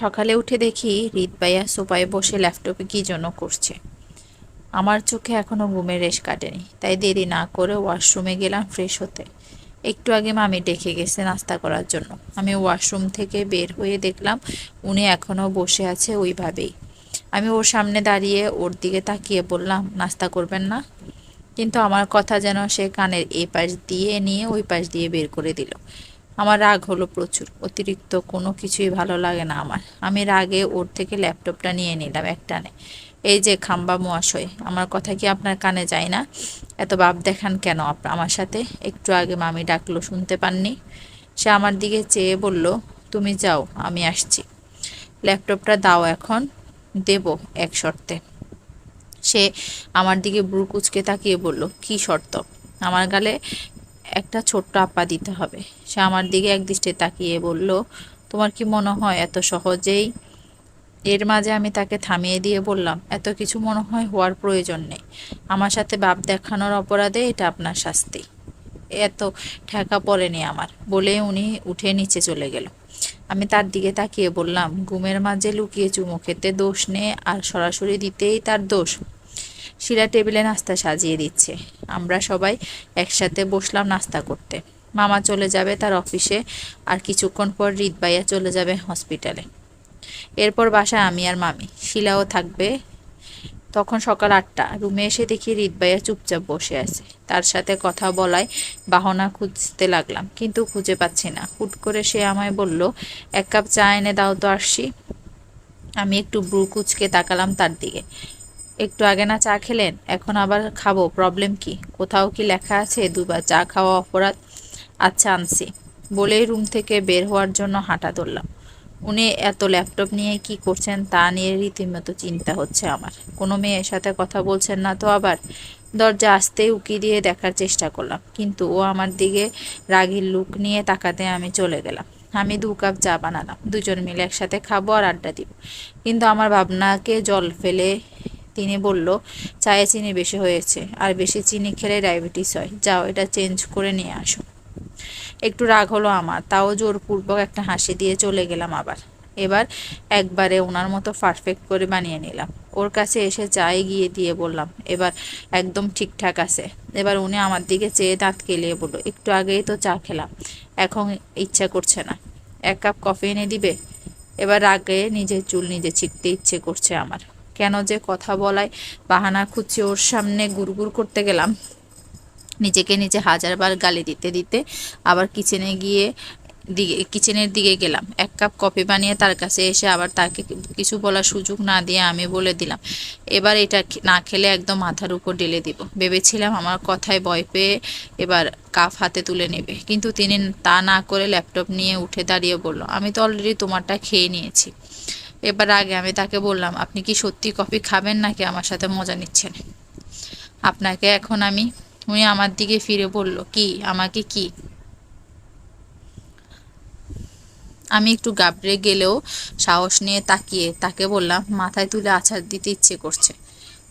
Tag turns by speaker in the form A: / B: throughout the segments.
A: সকালে উঠে দেখি ভাইয়া সোফায় বসে ল্যাপটপে কী জন্য করছে। আমার চোখে এখনও ঘুমের রেশ কাটেনি, তাই দেরি না করে ওয়াশরুমে গেলাম ফ্রেশ হতে। একটু আগে মামি ডেকে গেছে নাস্তা করার জন্য। আমি ওয়াশরুম থেকে বের হয়ে দেখলাম উনি এখনও বসে আছে ওইভাবেই। আমি ওর সামনে দাঁড়িয়ে ওর দিকে তাকিয়ে বললাম, নাস্তা করবেন না? কিন্তু আমার কথা যেন সে কানের এ পাশ দিয়ে নিয়ে ওই পাশ দিয়ে বের করে দিল। আমার রাগ হলো প্রচুর। অতিরিক্ত কোনো কিছুই ভালো লাগে না আমার। আমি রাগে ওর থেকে ল্যাপটপটা নিয়ে নিলাম একটানে এই যে খাম্বা মহাশয়, আমার কথা কি আপনার কানে যায় না? এত বাপ দেখান কেন আমার সাথে? একটু আগে মামি ডাকলো, শুনতে পাননি? সে আমার দিকে চেয়ে বলল, তুমি যাও, আমি আসছি। ল্যাপটপটা দাও এখন, দেব এক শর্তে। সে আমার দিকে ব্রু কুচকে তাকিয়ে বলল, কি শর্ত? আমার গালে একটা ছোট্ট আপ্পা দিতে হবে। সে আমার দিকে এক দৃষ্টে তাকিয়ে বলল, তোমার কি মনে হয় এত সহজেই? এর মাঝে আমি তাকে থামিয়ে দিয়ে বললাম, এত কিছু মনে হয় হওয়ার প্রয়োজন নেই। আমার সাথে বাপ দেখানোর অপরাধে এটা আপনার শাস্তি। এত ঠেকা পড়েনি আমার, বলে উনি উঠে নিচে চলে গেল। আমি তার দিকে তাকিয়ে বললাম, ঘুমের মাঝে লুকিয়ে চুমু খেতে দোষ নেই, আর সরাসরি দিতেই তার দোষ। শিলা টেবিলে নাস্তা সাজিয়ে দিচ্ছে। আমরা সবাই একসাথে বসলাম নাস্তা করতে। মামা চলে যাবে তার অফিসে আর কিছুক্ষণ পর ভাইয়া চলে যাবে হসপিটালে। এরপর বাসায় আমি আর মামি। শিলাও থাকবে তখন সকাল আটটা। রুমে এসে দেখি ভাইয়া চুপচাপ বসে আছে। তার সাথে কথা বলায় বাহনা খুঁজতে লাগলাম, কিন্তু খুঁজে পাচ্ছি না। হুট করে সে আমায় বলল, এক কাপ চা এনে দাও তো আসছি আমি একটু ব্রু কুচকে তাকালাম তার দিকে। একটু আগে না চা খেলেন? এখন আবার খাব। প্রবলেম কি? কোথাও কি লেখা আছে? দুবার চা খাওয়া অপরাধ? আচ্ছা আনছি। বলেই রুম থেকে বের হওয়ার জন্য হাঁটা ধরলাম। উনি এত ল্যাপটপ নিয়ে কি করছেন তা নিয়ে রীতিমতো চিন্তা হচ্ছে আমার। কোনো মেয়ের সাথে কথা বলছেন না তো আবার? দরজা আসতেই উকি দিয়ে দেখার চেষ্টা করলাম। কিন্তু ও আমার দিকে রাগির লুক নিয়ে তাকাতে আমি চলে গেলাম। আমি দু কাপ চা বানালাম। দুজন মিলে একসাথে খাব আর আড্ডা দিব। কিন্তু আমার ভাবনাকে জল ফেলে তিনি বলল, চায়ে চিনি বেশি হয়েছে, আর বেশি চিনি খেলে ডায়াবেটিস হয়। যাও, এটা চেঞ্জ করে নিয়ে আসো। একটু রাগ হলো আমার, তাও জোরপূর্বক একটা হাসি দিয়ে চলে গেলাম আবার। এবার একবারে ওনার মতো পারফেক্ট করে বানিয়ে নিলাম। ওর কাছে এসে চায়ে গিয়ে দিয়ে বললাম, এবার একদম ঠিকঠাক আছে। এবার উনি আমার দিকে চেয়ে দাঁত কেলিয়ে বলল, একটু আগেই তো চা খেলাম, এখন ইচ্ছা করছে না। এক কাপ কফি এনে দিবে? এবার রাগে নিজের চুল নিজে ছিটতে ইচ্ছে করছে আমার। কেন যে কথা বলায় বাহানা খুঁজছে ওর সামনে গুড়গুড় করতে গেলাম। নিজেকে নিজে হাজারবার গালি দিতে দিতে আবার কিচেনে গিয়ে দিকে, কিচেনের দিকে গেলাম। এক কাপ কফি বানিয়ে তার কাছে এসে আবার তাকে কিছু বলার সুযোগ না দিয়ে আমি বলে দিলাম, এবার এটা না খেলে একদম মাথার উপর ঢেলে দিব। ভেবেছিলাম আমার কথায় ভয় পেয়ে এবার কাপ হাতে তুলে নেবে। কিন্তু তিনি তা না করে ল্যাপটপ নিয়ে উঠে দাঁড়িয়ে বলল, আমি তো অলরেডি তোমারটা খেয়ে নিয়েছি। এবার আগে আমি তাকে বললাম, আপনি কি সত্যি কফি খাবেন নাকি আমার সাথে মজা নিচ্ছেন? আপনাকে এখন আমি, উনি আমার দিকে ফিরে বলল, কি? আমাকে কি? আমি একটু গাবড়ে গেলেও সাহস নিয়ে তাকিয়ে তাকে বললাম, মাথায় তুলে আছাড় দিতে ইচ্ছে করছে।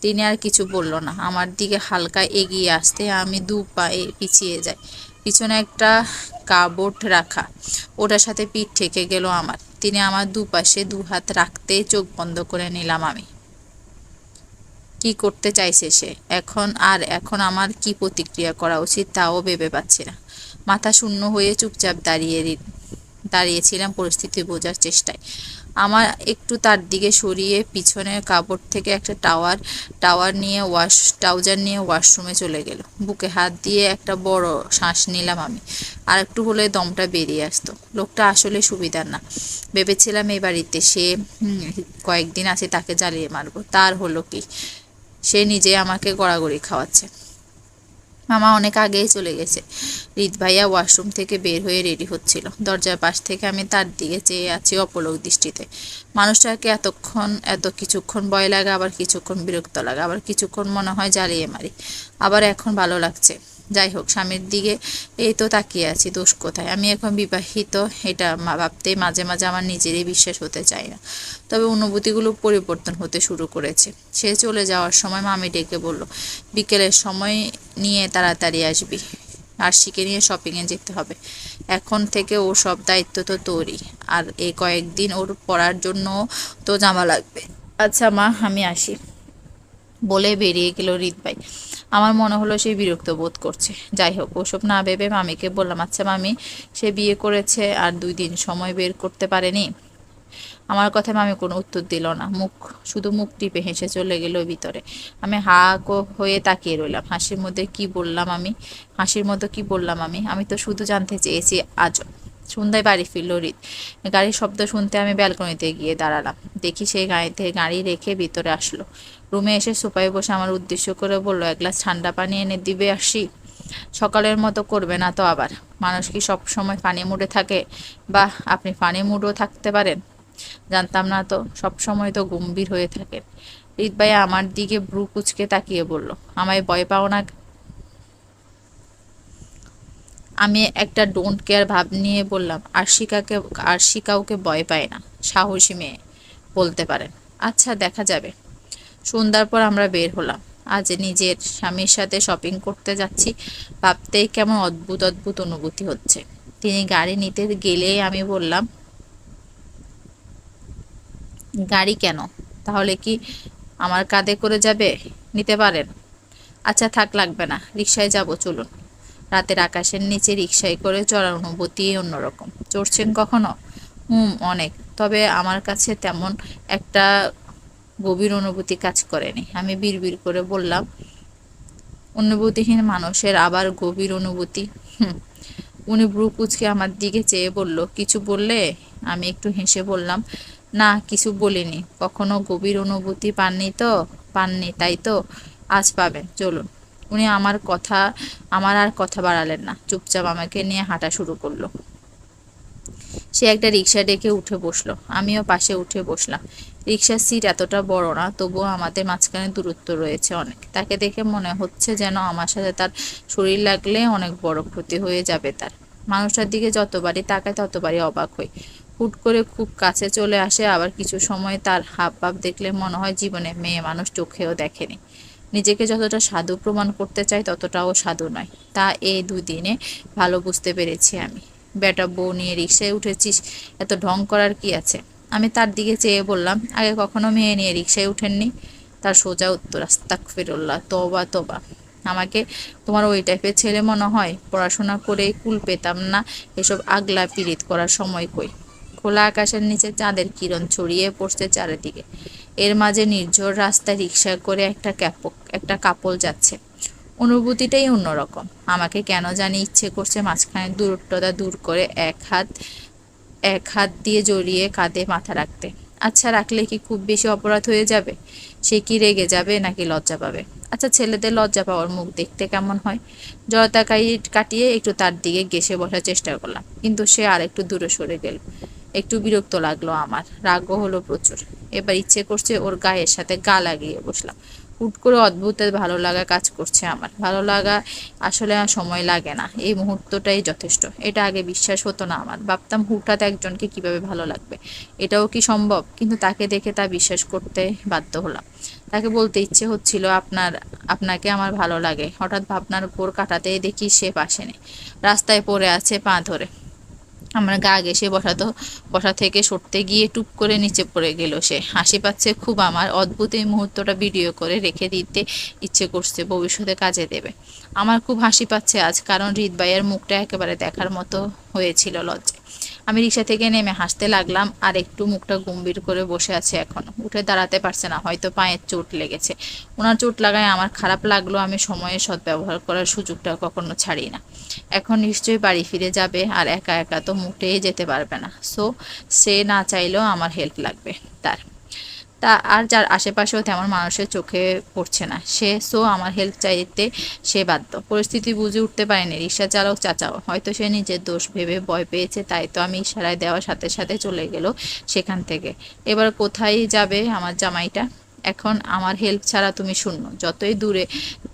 A: তিনি আর কিছু বলল না। আমার দিকে হালকা এগিয়ে আসতে আমি দু পায়ে পিছিয়ে যাই। পিছনে একটা কাবোর্ড রাখা। ওটার সাথে পিঠ ঠেকে গেল আমার। তিনি আমার দুপাশে দু হাত রাখতেই চোখ বন্ধ করে নিলাম আমি। কি করতে চাইছে সে? এখন আর এখন আমার কি প্রতিক্রিয়া করা উচিত তাও ভেবে পাচ্ছি না। মাথা শূন্য হয়ে চুপচাপ দাঁড়িয়ে দাঁড়িয়েছিলাম পরিস্থিতি বোঝার চেষ্টায়। আমার একটু তার দিকে সরিয়ে পিছনের কাপড় থেকে একটা টাওয়ার টাওয়ার নিয়ে ওয়াশ, ট্রাউজার নিয়ে ওয়াশরুমে চলে গেল। বুকে হাত দিয়ে একটা বড় শ্বাস নিলাম আমি। আর একটু হলে দমটা বেরিয়ে আসতো। লোকটা আসলে সুবিধার না। ভেবেছিলাম এই বাড়িতে সে কয়েকদিন আছে তাকে জ্বালিয়ে মারবো। তার হলো কি? সে নিজে আমাকে গড়াগড়ি খাওয়াচ্ছে। মামা অনেক আগেই চলে গেছে। রিত ভাইয়া ওয়াশরুম থেকে বের হয়ে রেডি হচ্ছিল। দরজার পাশ থেকে আমি তার দিকে চেয়ে আছি অপলক দৃষ্টিতে। মানুষটাকে এতক্ষণ, এত কিছুক্ষণ ভয় লাগে, আবার কিছুক্ষণ বিরক্ত লাগে, আবার কিছুক্ষণ মনে হয় জ্বালিয়ে মারি। আবার এখন ভালো লাগছে। যাই হোক স্বামীর দিকে এই তো তাকিয়ে আছি, দোষ কোথায়? আমি এখন বিবাহিত, এটা ভাবতেই মাঝে মাঝে আমার নিজেরই বিশ্বাস হতে চায় না। তবে অনুভূতিগুলো পরিবর্তন হতে শুরু করেছে। সে চলে যাওয়ার সময় মামি ডেকে বলল, বিকেলের সময় নিয়ে তাড়াতাড়ি আসবি। আরশিকে নিয়ে শপিংয়ে যেতে হবে। এখন থেকে ও সব দায়িত্ব তো তোরই। আর এই কয়েকদিন ওর পড়ার জন্য তো জামা লাগবে। আচ্ছা মা, আমি আসি। বলে বেরিয়ে গেল রিত ভাই আমার মনে হলো সে বিরক্ত বোধ করছে। যাই হোক, ওসব না ভেবে মামিকে বললাম আচ্ছা মামি, সে বিয়ে করেছে আর দুই দিন সময় বের করতে পারেনি। আমার কথায় মামি কোনো উত্তর দিল না। মুখ, শুধু মুখ টিপে হেসে চলে গেল ভিতরে। আমি হা হয়ে তাকিয়ে রইলাম। হাসির মধ্যে কি বললাম আমি? হাসির মধ্যে কি বললাম আমি? আমি তো শুধু জানতে চেয়েছি আজও। সন্ধ্যায় বাড়ি ফিরল রিত গাড়ির শব্দ শুনতে আমি ব্যালকনিতে গিয়ে দাঁড়ালাম। দেখি সেই গাড়িতে গাড়ি রেখে ভিতরে আসলো। রুমে এসে সোফায় বসে আমার উদ্দেশ্য করে বলল, এক গ্লাস ঠান্ডা পানি এনে দিবে আসি। সকালের মতো করবে না তো আবার। মানুষ কি সব সময় পানি মুডে থাকে? বা আপনি পানি মুডও থাকতে পারেন। জানতাম না তো, সব সময় তো গম্ভীর হয়ে থাকেন ভাই আমার দিকে ব্রু কুচকে তাকিয়ে বলল, আমায় ভয় পাও না? আমি একটা ডোন্ট কেয়ার ভাব নিয়ে বললাম আরশিকাকে আরশিকাওকে ভয় পায় না। সাহসী মেয়ে, বলতে পারেন। আচ্ছা দেখা যাবে। সন্ধ্যার পর আমরা বের হলাম। আজ নিজের স্বামীর সাথে শপিং করতে যাচ্ছি। ভাবতেই কেমন অদ্ভুত অদ্ভুত অনুভূতি হচ্ছে। তিনি গাড়ি নিতে গেলেই আমি বললাম, গাড়ি কেন? তাহলে কি আমার কাঁধে করে যাবে? নিতে পারেন? আচ্ছা থাক, লাগবে না। রিক্সায় যাব, চলুন। রাতের আকাশের নিচে রিক্সায় করে চড়ার অনুভূতি অন্যরকম। চড়ছেন কখনো? হুম, অনেক। তবে আমার কাছে তেমন একটা গভীর অনুভূতি কাজ করেনি। আমি বিড়বিড় করে বললাম, অনুভূতিহীন মানুষের আবার গভীর অনুভূতি? উনি ব্রু কুচকে আমার দিকে চেয়ে বলল, কিছু বললে? আমি একটু হেসে বললাম, না, কিছু বলিনি। কখনো গভীর অনুভূতি পাননি তো? পাননি, তাই তো? আজ পাবেন, চলুন। উনি আমার কথা, আমার আর কথা বাড়ালেন না, চুপচাপ আমাকে নিয়ে হাঁটা শুরু করল। সে একটা রিক্সা ডেকে উঠে বসল। আমিও পাশে উঠে বসলাম। রিক্সার সিট এতটা বড় না, তবুও আমাদের মাঝখানে দূরত্ব রয়েছে অনেক। তাকে দেখে মনে হচ্ছে যেন আমার সাথে তার শরীর লাগলে অনেক বড় ক্ষতি হয়ে যাবে তার। মানুষটার দিকে যতবারই তাকায় ততবারই অবাক হই। হুট করে খুব কাছে চলে আসে, আবার কিছু সময় তার হাব ভাব দেখলে মনে হয় জীবনে মেয়ে মানুষ চোখেও দেখেনি। নিজেকে যতটা সাধু প্রমাণ করতে চাই, ততটাও সাধু নয়। তা এই দুদিনে ভালো বুঝতে পেরেছি আমি। বেটা, বউ নিয়ে রিক্সায় উঠেছিস, এত ঢং করার কি আছে? আমি তার দিকে চেয়ে বললাম, আগে কখনো মেয়ে নিয়ে রিক্সায় উঠেননি? তার সোজা উত্তর আস্তাক ফিরুল্লাহ তোবা তোবা আমাকে তোমার ওই টাইপের ছেলে মনে হয়? পড়াশোনা করে কুল পেতাম না, এসব আগলা পিরিত করার সময় কই? খোলা আকাশের নিচে চাঁদের কিরণ ছড়িয়ে পড়ছে চারিদিকে। এর মাঝে নির্ঝর রাস্তায় রিক্সা করে একটা ক্যাপক একটা কাপল যাচ্ছে। অনুভূতিটাই অন্যরকম। আমাকে কেন জানি ইচ্ছে করছে মাঝখানে দূরত্বতা দূর করে এক হাত এক হাত দিয়ে জড়িয়ে কাঁধে মাথা রাখতে। আচ্ছা রাখলে কি খুব বেশি অপরাধ হয়ে যাবে? সে কি রেগে যাবে নাকি লজ্জা পাবে? আচ্ছা ছেলেদের লজ্জা পাওয়ার মুখ দেখতে কেমন হয়? জড়তা কাটিয়ে একটু তার দিকে গেসে বসার চেষ্টা করলাম, কিন্তু সে আর একটু দূরে সরে গেল। একটু বিরক্ত লাগল আমার, রাগও হলো প্রচুর। এবার ইচ্ছে করছে ওর গায়ের সাথে গা লাগিয়ে বসলাম। হুট করে অদ্ভুত ভালো লাগা কাজ করছে আমার। ভালো লাগা আসলে আর সময় লাগে না। এই মুহূর্তটাই যথেষ্ট। এটা আগে বিশ্বাস হতো না আমার। ভাবতাম হুঠাৎ একজনকে কীভাবে ভালো লাগবে। এটাও কি সম্ভব? কিন্তু তাকে দেখে তা বিশ্বাস করতে বাধ্য হলাম। তাকে বলতে ইচ্ছে হচ্ছিল আপনার, আপনাকে আমার ভালো লাগে। হঠাৎ ভাবনার উপর কাটাতেই দেখি সে পাশে নেই রাস্তায় পড়ে আছে পা ধরে। আমার গা ঘেসে বসাতো বসা থেকে সরতে গিয়ে টুপ করে নিচে পড়ে গেল সে। হাসি পাচ্ছে খুব আমার। অদ্ভুত এই মুহূর্তটা ভিডিও করে রেখে দিতে ইচ্ছে করছে, ভবিষ্যতে কাজে দেবে। আমার খুব হাসি পাচ্ছে আজ, কারণ হৃদবাইয়ের মুখটা একেবারে দেখার মতো হয়েছিল লজ্জা আমি রিক্সা থেকে নেমে হাসতে লাগলাম আর একটু মুখটা গম্ভীর করে বসে আছে এখন। উঠে দাঁড়াতে পারছে না, হয়তো পায়ের চোট লেগেছে। ওনার চোট লাগায় আমার খারাপ লাগল, আমি সময়ের সদ্ব্যবহার করার সুযোগটা কখনো ছাড়ি না। এখন নিশ্চয়ই বাড়ি ফিরে যাবে আর একা একা তো মুটেই যেতে পারবে না। সো, সে না চাইলেও আমার হেল্প লাগবে, তার। তা আর যার আশেপাশেও তেমন মানুষের চোখে পড়ছে না। সে সো আমার হেল্প চাইতে সে বাধ্য। পরিস্থিতি বুঝে উঠতে পারেনি। রিক্সা চালক চাচাও। হয়তো সে নিজের দোষ ভেবে ভয় পেয়েছে, তাই তো আমি ইশারায় দেওয়ার সাথে সাথে চলে গেল সেখান থেকে। এবার কোথায় যাবে আমার জামাইটা? এখন আমার হেল্প ছাড়া তুমি শূন্য। যতই দূরে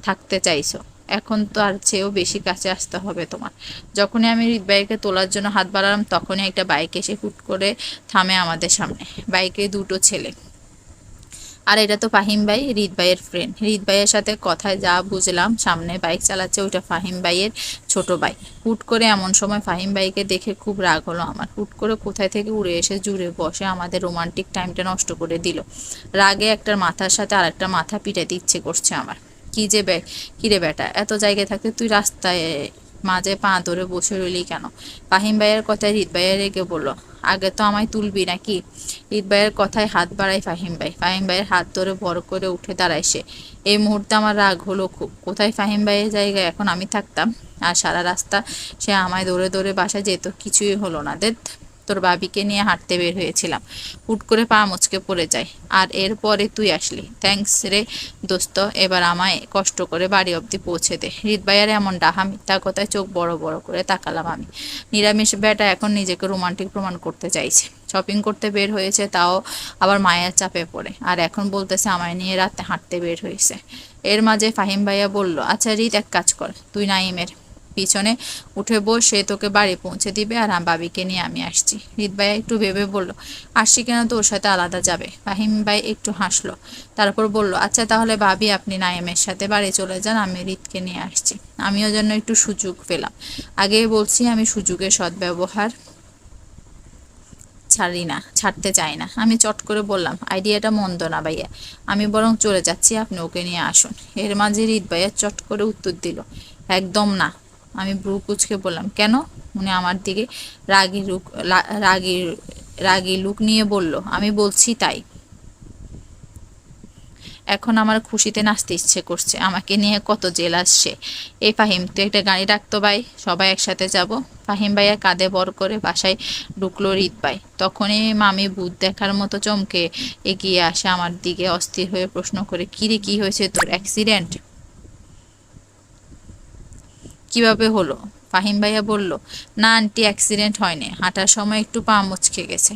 A: থাকতে চাইছো। এখন তো আর চেয়েও বেশি কাছে আসতে হবে তোমার। যখনই আমি বাইকে তোলার জন্য হাত বাড়ালাম, তখনই একটা বাইক এসে হুট করে থামে আমাদের সামনে। বাইকে দুটো ছেলে। আর এটা তো ফাহিম ভাই রিদ ভাইয়ের ফ্রেন্ড রিদ ভাইয়ের সাথে কথায় যা বুঝলাম, সামনে বাইক চালাচ্ছে ওইটা ফাহিম ভাইয়ের ছোট ভাই। হুট করে এমন সময় ফাহিম ভাইকে দেখে খুব রাগ হলো আমার। হুট করে কোথায় থেকে উড়ে এসে জুড়ে বসে আমাদের রোমান্টিক টাইমটা নষ্ট করে দিল। রাগে একটার মাথার সাথে আরেকটা মাথা পিটাতে ইচ্ছে করছে আমার। কি যে বে কিরে বেটা, এত জায়গায় থাকতে তুই রাস্তায় মাঝে পা ধরে বসে রইলি কেন? ফাহিম ভাইয়ের কথায় হৃদ ভাইয়া রেগে বলল, আগে তো আমায় তুলবি নাকি? হৃদ ভাইয়ের কথায় হাত বাড়ায় ফাহিম ভাই। ফাহিম ভাইয়ের হাত ধরে ভর করে উঠে দাঁড়ায় সে। এই মুহূর্তে আমার রাগ হলো খুব কোথায় ফাহিম ভাইয়ের জায়গায়? এখন আমি থাকতাম। আর সারা রাস্তা সে আমায় দৌড়ে দৌড়ে বাসায় যেত, কিছুই হলো না। দেখ তোর বাবিকে নিয়ে হাঁটতে বের হয়েছিলাম। হুট করে পা মুচকে পড়ে যায়। আর এরপরে তুই আসলি। থ্যাঙ্কস রে দোস্ত, এবার আমায় কষ্ট করে বাড়ি অবধি পৌঁছে দে। হৃদবাইয়ার এমন ডাহা মিথ্যা কথায় চোখ বড় বড় করে তাকালাম আমি। নিরামিষ বেটা এখন নিজেকে রোমান্টিক প্রমাণ করতে চাইছে। শপিং করতে বের হয়েছে, তাও আবার মায়ের চাপে পড়ে। আর এখন বলতেছে আমায় নিয়ে রাতে হাঁটতে বের হয়েছে। এর মাঝে ফাহিম ভাইয়া বলল আচ্ছা রিত, এক কাজ কর। তুই নাইমের পিছনে উঠে বস তোকে বাড়ি পৌঁছে দিবে আর বাবিকে নিয়ে আমি আসছি। রিত ভাই একটু ভেবে বলল, আসছি কেন? তোর সাথে আলাদা যাবে। ফাহিম ভাই একটু হাসলো, তারপর বলল আচ্ছা তাহলে ভাবি আপনি নাইমের সাথে বাড়ি চলে যান, আমি রিতকে নিয়ে আসছি। আমিও যেন একটু সুযোগ পেলাম। আগেই বলছি, আমি সুযোগের সদ্ব্যবহার ছাড়ি না, ছাড়তে চাই না। আমি চট করে বললাম, আইডিয়াটা মন্দ না ভাইয়া, আমি বরং চলে যাচ্ছি, আপনি ওকে নিয়ে আসুন। এর মাঝে রিত ভাইয়া চট করে উত্তর দিল, একদম না। আমি ব্রু কুচকে বললাম, কেন? উনি আমার দিকে রাগি লুক রাগি রাগি লুক নিয়ে বলল, আমি বলছি তাই। এখন আমার খুশিতে নাচতে ইচ্ছে করছে, আমাকে নিয়ে কত জেল আসছে এই ফাহিম, তুই একটা গাড়ি ডাকতো ভাই, সবাই একসাথে যাব। ফাহিম ভাইয়া কাঁধে বর করে বাসায় ঢুকলো রিত ভাই। তখনই মামি বুধ দেখার মতো চমকে এগিয়ে আসে আমার দিকে, অস্থির হয়ে প্রশ্ন করে কিরে কি হয়েছে তোর? অ্যাক্সিডেন্ট কীভাবে হলো? ফাহিম ভাইয়া বলল, না, আন্টি অ্যাক্সিডেন্ট হয়নি। হাঁটার সময় একটু পা মুচকে গেছে।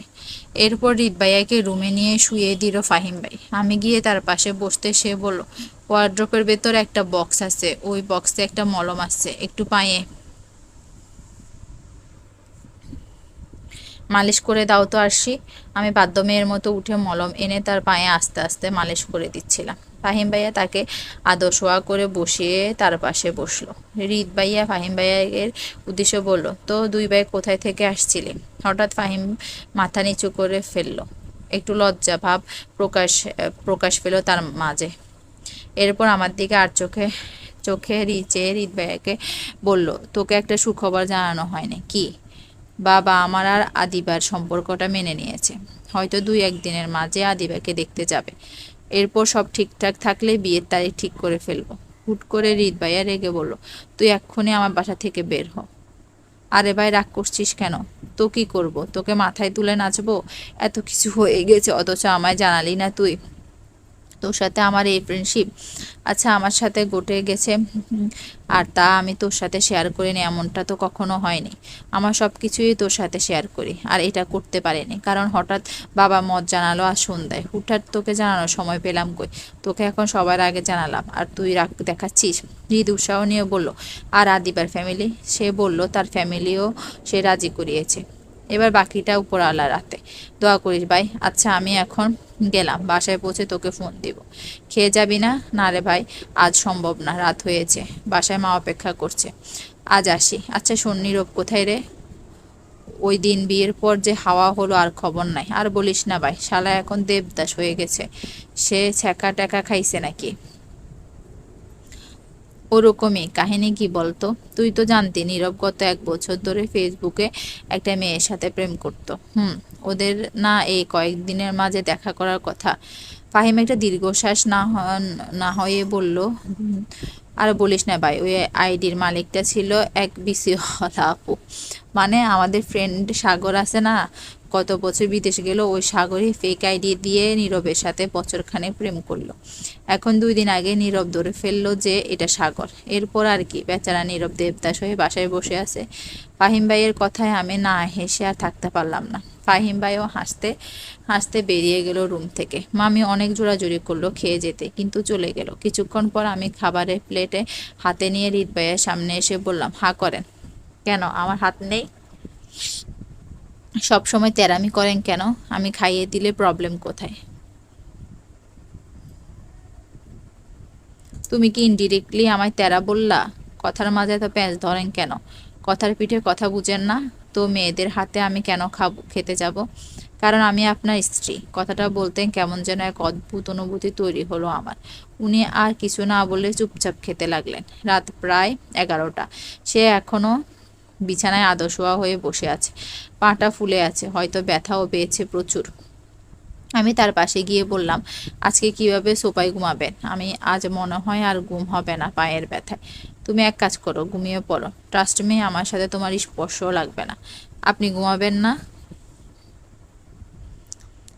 A: এরপর রিত ভাইয়াকে রুমে নিয়ে শুয়ে দিল ফাহিম ভাই। আমি গিয়ে তার পাশে বসতে সে বলল ওয়ার্ড্রপের ভেতর একটা বক্স আছে। ওই বক্সে একটা মলম আছে। একটু পায়ে মালিশ করে দাও তো আরশি। আমি বাদ্য মেয়ের মতো উঠে মলম এনে তার পায়ে আস্তে আস্তে মালিশ করে দিচ্ছিলাম। ফাহিম ভাইয়া তাকে আদর শোয়া করে বসিয়ে তার পাশে বসল। রিদ ভাইয়া ফাহিম ভাইয়ের উদ্দেশ্য বলল, তো দুই ভাই কোথায় থেকে আসছিলে? হঠাৎ ফাহিম মাথা নিচু করে ফেলল। একটু লজ্জা ভাব প্রকাশ প্রকাশ পেল তার মাঝে। এরপর আমার দিকে আর চোখে চোখে রিচে রিদ ভাইয়াকে বলল, তোকে একটা সুখবর জানানো হয়নি। কি? বাবা আমার আর আদিবার সম্পর্কটা মেনে নিয়েছে। হয়তো দুই একদিনের মাঝে আদিবাকে দেখতে যাবে। এরপর সব ঠিকঠাক থাকলে বিয়ের তারিখ ঠিক করে ফেলব। হুট করে রিদ ভাইয়া রেগে বলল, তুই এক্ষুনি আমার বাসা থেকে বের হ। আরে ভাই, রাগ করছিস কেন? তো কি করব? তোকে মাথায় তুলে নাচবো? এত কিছু হয়ে গেছে, অথচ আমায় জানালি না তুই। তোর সাথে আমার এই ফ্রেন্ডশিপ আচ্ছা আমার সাথে গোটে গেছে আর তা আমি তোর সাথে শেয়ার করিনি এমনটা তো কখনো হয়নি। আমার সব কিছুই তোর সাথে শেয়ার করি, আর এটা করতে পারিনি। কারণ হঠাৎ বাবা মত জানালো আর সন্ধ্যায়। হুঠাৎ তোকে জানানোর সময় পেলাম কই? তোকে এখন সবার আগে জানালাম। আর তুই রাগ দেখাচ্ছিস? হৃদ উৎসাহ নিয়ে বলল, আর আদিবার ফ্যামিলি সে বলল, তার ফ্যামিলিও সে রাজি করিয়েছে। এবার বাকিটা উপর আল্লাহ রাতে দোয়া করিস ভাই। আচ্ছা আমি এখন গেলাম, বাসায় পৌঁছে তোকে ফোন দিব। খেয়ে যাবি না? না রে ভাই, আজ সম্ভব না, রাত হয়েছে, বাসায় মা অপেক্ষা করছে। আজ আসি। আচ্ছা শোন, নীরব কোথায় রে? ওই দিন বিয়ের পর যে হাওয়া হলো আর খবর নাই। আর বলিস না ভাই, শালা এখন দেবদাস হয়ে গেছে। সে ছ্যাঁকা ট্যাঁকা খাইছে নাকি? ওরকমই। কাহিনী কি বলতো? তুই তো জানতি, নীরব গত এক বছর ধরে ফেসবুকে একটা মেয়ের সাথে প্রেম করত। হুম, ওদের না এই কয়েকদিনের মাঝে দেখা করার কথা। ফাহিম একটা দীর্ঘশ্বাস না না হয়ে বলল আর বলিস না ভাই, ওই আইডির মালিকটা ছিল এক বিসি আপু। মানে আমাদের ফ্রেন্ড সাগর আছে না কত বছর বিদেশ গেল ওই সাগরই ফেক আইডি দিয়ে নীরবের সাথে বছরখানে প্রেম করল। এখন দুই দিন আগে নীরব ধরে ফেলল যে এটা সাগর। এরপর আর কি বেচারা নীরব দেবদাস হয়ে বাসায় বসে আছে। ফাহিম ভাইয়ের কথায় আমি না হেসে আর থাকতে পারলাম না। ফাহিম ভাইও হাসতে হাসতে বেরিয়ে গেল রুম থেকে। মামি অনেক জোড়াজুড়ি করল খেয়ে যেতে, কিন্তু চলে গেল। কিছুক্ষণ পর আমি খাবারের প্লেটে হাতে নিয়ে রিত ভাইয়ের সামনে এসে বললাম, হা করেন। কেন? আমার হাত নেই? সব সময় তেরামি করেন কেন? আমি খাইয়ে দিলে প্রবলেম কোথায়? তুমি কি ইনডিরেক্টলি আমায় তেরা বললা? কথার মাঝে তো প্যাঁচ ধরেন কেন? কথার পিঠে কথা বুঝেন না? তো মেয়েদের হাতে আমি কেন খাব, খেতে যাব? কারণ আমি আপনার স্ত্রী। কথাটা বলতেন কেমন যেন এক অদ্ভুত অনুভূতি তৈরি হলো আমার। উনি আর কিছু না বলে চুপচাপ খেতে লাগলেন। রাত প্রায় এগারোটা। সে এখনও বিছানায় আদশোয়া হয়ে বসে আছে। পাটা ফুলে আছে, হয়তো ব্যথাও পেয়েছে প্রচুর। আমি তার পাশে গিয়ে বললাম, আজকে কীভাবে সোপায় ঘুমাবেন? আমি আজ মনে হয় আর ঘুম হবে না পায়ের ব্যথায়। তুমি এক কাজ করো, ঘুমিয়ে পড়ো। ট্রাস্ট মি আমার সাথে তোমার স্পর্শও লাগবে না। আপনি ঘুমাবেন না?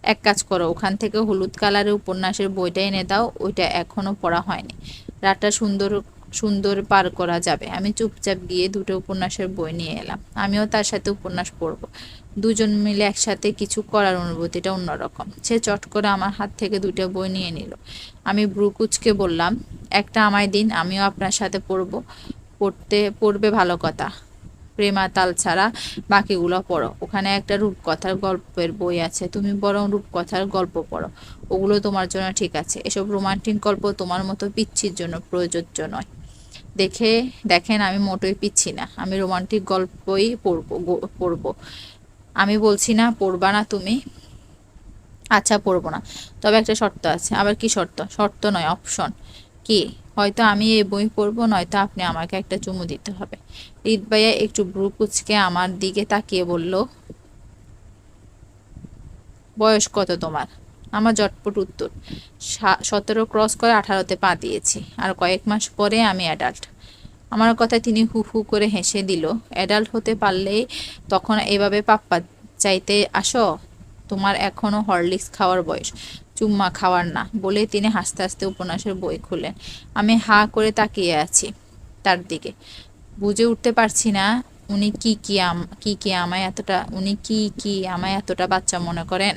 A: এক কাজ করো, ওখান থেকে হলুদ কালারের উপন্যাসের বইটা এনে দাও, ওইটা এখনও পড়া হয়নি। রাতটা সুন্দর সুন্দর পার করা যাবে। আমি চুপচাপ গিয়ে দুটো উপন্যাসের বই নিয়ে এলাম। আমিও তার সাথে উপন্যাস পড়ব। দুজন মিলে একসাথে কিছু করার অনুভূতিটা অন্যরকম। সে চট করে আমার হাত থেকে দুটো বই নিয়ে নিল। আমি ব্রুকুচকে বললাম, একটা আমায় দিন, আমিও আপনার সাথে পড়ব। পড়তে, পড়বে ভালো কথা। প্রেমাতাল ছাড়া বাকিগুলো পড়ো। ওখানে একটা রূপকথার গল্পের বই আছে। তুমি বরং রূপকথার গল্প পড়ো। ওগুলো তোমার জন্য ঠিক আছে। এসব রোমান্টিক গল্প তোমার মতো পিচ্ছির জন্য প্রযোজ্য নয়। দেখে দেখেন আমি মোটোই পিচ্ছি না। আমি রোমান্টিক গল্পই পড়ব পড়ব। আমি বলছি, না, পড়বা না তুমি। আচ্ছা পড়ব না। তবে একটা শর্ত আছে। আবার কি শর্ত? শর্ত নয়, অপশন। কি? হয়তো আমি এই বই পড়ব, নয়তো আপনি আমাকে একটা চুমু দিতে হবে। রিত ভাইয়া একটু ব্রু কুচকে আমার দিকে তাকিয়ে বলল, বয়স কত তোমার? আমার জটপট উত্তর। সতেরো ক্রস করে আঠারোতে পা দিয়েছি, আর কয়েক মাস পরে আমি অ্যাডাল্ট আমার কথায় তিনি হু হু করে হেসে দিল অ্যাডাল্ট হতে পারলেই তখন এভাবে পাপ্পা চাইতে আসো? তোমার এখনও হরলিক্স খাওয়ার বয়স। চুম্মা খাওয়ার না, বলে তিনি হাসতে হাসতে উপন্যাসের বই খুললেন। আমি হা করে তাকিয়ে আছি তার দিকে। বুঝে উঠতে পারছি না উনি কি কি আম, কি কি আমায় এতটা, উনি কি কি আমায় এতটা বাচ্চা মনে করেন?